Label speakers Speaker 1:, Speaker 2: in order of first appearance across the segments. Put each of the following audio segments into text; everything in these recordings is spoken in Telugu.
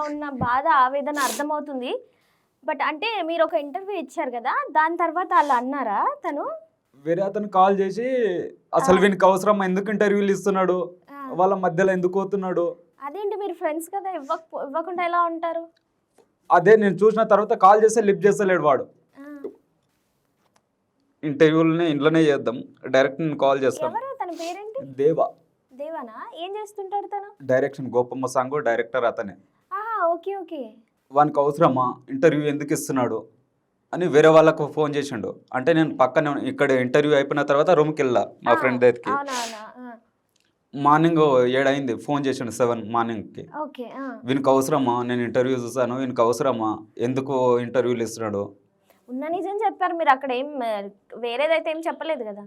Speaker 1: మీలో ఉన్న బాధ ఆవేదన అర్థమవుతుంది. బట్ అంటే మీరు ఒక ఇంటర్వ్యూ ఇచ్చారు కదా దాని తర్వాత వాళ్ళు అన్నారా తను?
Speaker 2: వేరే అతను కాల్ చేసి అసలు వీనికి అవసరం ఎందుకు ఇంటర్వ్యూలు ఇస్తున్నాడు? వాళ్ళ మధ్యలో ఎందుకు పోతున్నాడు?
Speaker 1: అదేంటి మీరు ఫ్రెండ్స్ కదా ఇవ్వక ఇవ్వకుండా ఎలా ఉంటారు?
Speaker 2: అదే నేను చూసిన తర్వాత కాల్ చేస్తే లిఫ్ట్ చేస్తలేడు వాడు. ఇంటర్వ్యూలని ఇంట్లోనే చేద్దాం డైరెక్ట్ నేను కాల్ చేస్తాను.
Speaker 1: ఎవరు? తన పేరేంటి?
Speaker 2: దేవా.
Speaker 1: దేవానా? ఏం చేస్తుంటాడు తను?
Speaker 2: డైరెక్షన్ గోపమ్మ సాంగ్ డైరెక్టర్ అతనే.
Speaker 1: Okay okay.
Speaker 2: వానికి అవసరమా? ఇంటర్వ్యూ ఎందుకు ఇస్తున్నాడు? అని వేరే వాళ్ళకు ఫోన్ చేసిండు. అంటే నేను పక్కనే ఇక్కడ ఇంటర్వ్యూ అయిపోయిన తర్వాత రూమ్కి వెళ్ళా మా ఫ్రెండ్ దగ్గరికి. మార్నింగ్ ఏడైంది ఫోన్ చేసిండు సెవెన్ మార్నింగ్కి.
Speaker 1: ఓకే ఆ.
Speaker 2: వీనికి అవసరమా? నేను ఇంటర్వ్యూ చూసాను వీనికి అవసరమా? ఎందుకు ఇంటర్వ్యూలు ఇస్తున్నాడు?
Speaker 1: ఉన్న నిజం చెప్పారు మీరు అక్కడ ఏం వేరేదైతే ఏం చెప్పలేదు కదా?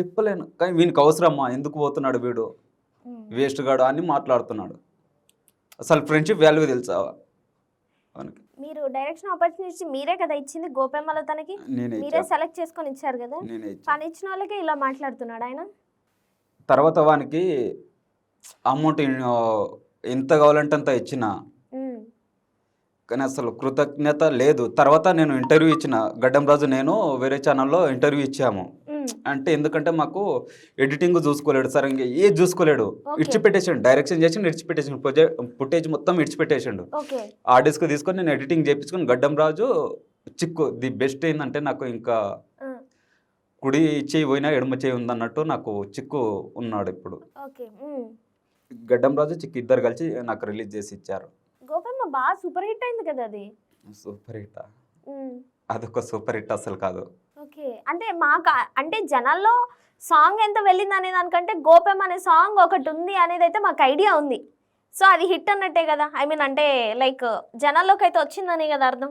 Speaker 2: చెప్పలేను. కానీ వీనికి అవసరమా? ఎందుకు పోతున్నాడు వీడు. వేస్ట్ గాడు అని మాట్లాడుతున్నాడు. అసలు ఫ్రెండ్షిప్ వాల్యూ తెలుసా?
Speaker 1: మీరు డైరెక్షన్ ఆపర్చునిటీ మీరే కదా ఇచ్చింది గోపెమ్మల తనకి?
Speaker 2: నేనే
Speaker 1: మీరే
Speaker 2: ఇచ్చా.
Speaker 1: సెలెక్ట్ చేసుకొని ఇచ్చారు కదా?
Speaker 2: నేనే ఇచ్చా.
Speaker 1: పని ఇచ్చిన వాళ్ళకి ఇలా మాట్లాడుతున్నాడు ఆయన?
Speaker 2: తర్వాత వానికి అమౌంట్ ఎంత కావాలంటే అంత ఇచ్చిన.
Speaker 1: ఉమ్.
Speaker 2: కానీ అసలు కృతజ్ఞత లేదు. తర్వాత నేను ఇంటర్వ్యూ ఇచ్చిన గడ్డం రాజు నేను వేరే ఛానల్లో ఇంటర్వ్యూ ఇచ్చాము. అంటే ఎందుకంటే మాకు ఎడిటింగ్ చూసుకోలేడు సరిగ్గా ఏది చూసుకోలేడు.
Speaker 1: Okay.
Speaker 2: ఇడిచిపెట్టేసాడు డైరెక్షన్ చేసి ఇడిచిపెట్టేసాడు ఫుటేజ్ మొత్తం ఇడిచిపెట్టేసాడు. ఆ డిస్క్ తీసుకొని నేను ఎడిటింగ్ చేయించుకొని గడ్డం రాజు చిక్కు ది బెస్ట్ ఏంటంటే నాకు ఇంకా కుడి చేయి పోయినా ఎడమ చేయి ఉందన్నట్టు నాకు చిక్కు ఉన్నాడు ఇప్పుడు. గడ్డం రాజు చిక్కు ఇద్దరు కలిసి నాకు రిలీజ్ చేసి ఇచ్చారు.
Speaker 1: గోపెమ్మ బాగా సూపర్ హిట్ అయింది కదా అది.
Speaker 2: Super hit. అదొక సూపర్ హిట్ అసలు కాదు.
Speaker 1: అంటే మాకు అంటే జనాల్లో సాంగ్ ఎంత వెళ్ళింది అనే దానికంటే గోపెం అనే సాంగ్ ఒకటి ఉంది అనేది అయితే మాకు ఐడియా ఉంది. సో అది హిట్ అన్నట్టే కదా. ఐ మీన్ అంటే లైక్ జనాల్లోకి అయితే వచ్చిందనే కదా అర్థం.